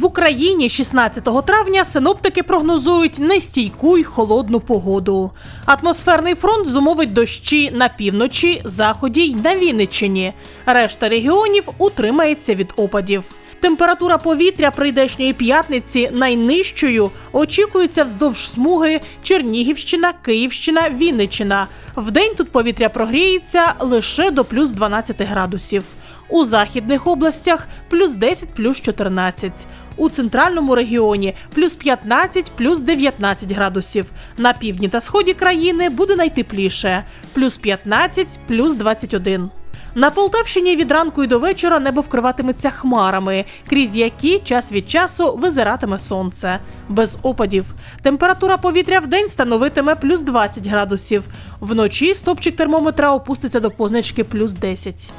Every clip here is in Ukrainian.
Україні 16 травня синоптики прогнозують нестійку й холодну погоду. Атмосферний фронт зумовить дощі на півночі, заході й на Вінниччині. Решта регіонів утримається від опадів. Температура повітря прийдешньої п'ятниці найнижчою очікується вздовж смуги Чернігівщина, Київщина, Вінниччина. Вдень тут повітря прогріється лише до плюс 12 градусів. У західних областях плюс 10, плюс 14. У центральному регіоні плюс 15, плюс 19 градусів. На півдні та сході країни буде найтепліше плюс 15, плюс 21. На Полтавщині від ранку і до вечора небо вкриватиметься хмарами, крізь які час від часу визиратиме сонце. Без опадів. Температура повітря в день становитиме плюс 20 градусів. Вночі стопчик термометра опуститься до позначки плюс 10.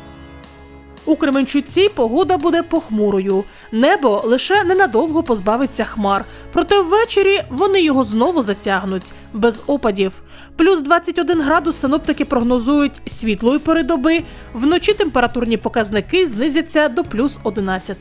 У Кременчуці погода буде похмурою. Небо лише ненадовго позбавиться хмар, проте ввечері вони його знову затягнуть без опадів. Плюс 21 градус синоптики прогнозують світлої пори доби. Вночі температурні показники знизяться до плюс 11.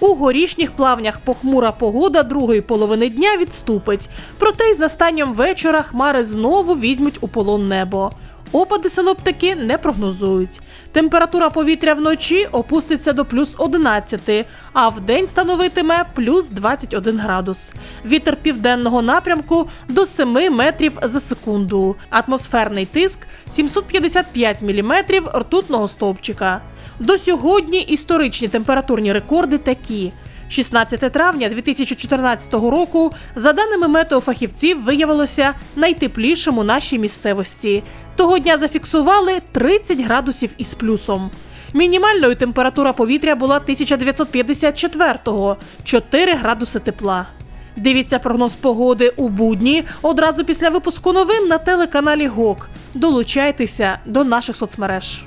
У горішніх плавнях похмура погода другої половини дня відступить. Проте із настанням вечора хмари знову візьмуть у полон небо. Опади синоптики не прогнозують. Температура повітря вночі опуститься до плюс 11, а вдень становитиме плюс 21 градус. Вітер південного напрямку до 7 метрів за секунду. Атмосферний тиск 755 міліметрів ртутного стовпчика. До сьогодні історичні температурні рекорди такі. 16 травня 2014 року, за даними метеофахівців, виявилося найтеплішим у нашій місцевості. Того дня зафіксували 30 градусів із плюсом. Мінімальною температура повітря була 1954-го – 4 градуси тепла. Дивіться прогноз погоди у будні одразу після випуску новин на телеканалі ГОК. Долучайтеся до наших соцмереж.